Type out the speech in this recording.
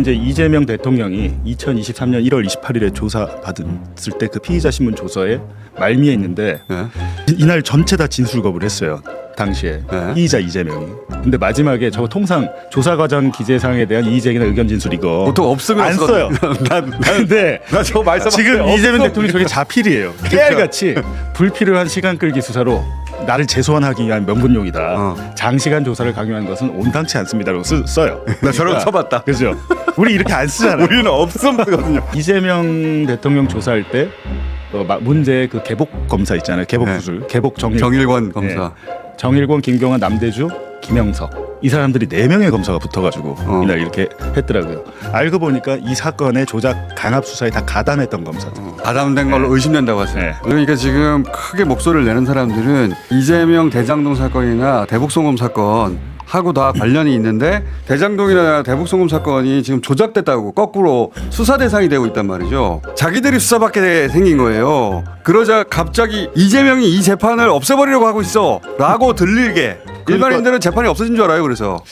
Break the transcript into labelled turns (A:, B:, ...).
A: 이제 이재명 대통령이 2023년 1월 28일에 조사 받았을 때 그 피의자 신문 조서에 말미에 있는데
B: 예.
A: 이- 이날 전체 다 진술 거부를 했어요. 당시에
B: 네.
A: 피의자 이재명이. 근데 마지막에 저 통상 조사 과정 기재사항에 대한 이의제기나 의견 진술 이거
B: 보통 없으면
A: 안. 써요.
B: 난, 난,
A: 근데
B: 나 저거 말씀
A: 지금 이재명 대통령이 저게 자필이에요. 깨알같이 불필요한 시간 끌기 수사로 나를 재소환하기 위한 명분용이다.
B: 어.
A: 장시간 조사를 강요한 것은 온당치 않습니다라고 쓰, 써요.
B: 나 저런 거 써봤다.
A: 그죠? 우리 이렇게 안 쓰잖아요.
B: 우리는 없음 쓰거든요.
A: 이재명 대통령 조사할 때 어, 마- 문제 그 개복 검사 있잖아요. 개복
B: 네.
A: 구술, 개복 정일,
B: 정일권 검사.
A: 정일권, 김경환, 남대주, 김영석 이 사람들이 네 명의 검사가 붙어가지고
B: 어.
A: 이날 이렇게 했더라고요. 알고 보니까 이 사건의 조작 강압 수사에 다 가담했던 검사들.
B: 어, 가담된 걸로 의심된다고 하세요.
A: 네.
B: 그러니까 지금 크게 목소리를 내는 사람들은 이재명 대장동 사건이나 대북송금 사건 하고 다 관련이 있는데 대장동이나 대북송금 사건이 지금 조작됐다고 거꾸로 수사 대상이 되고 있단 말이죠. 자기들이 수사받게 생긴 거예요. 그러자 갑자기 이재명이 이 재판을 없애버리려고 하고 있어라고 들리게 일반인들은 재판이 없어진 줄 알아요. 그래서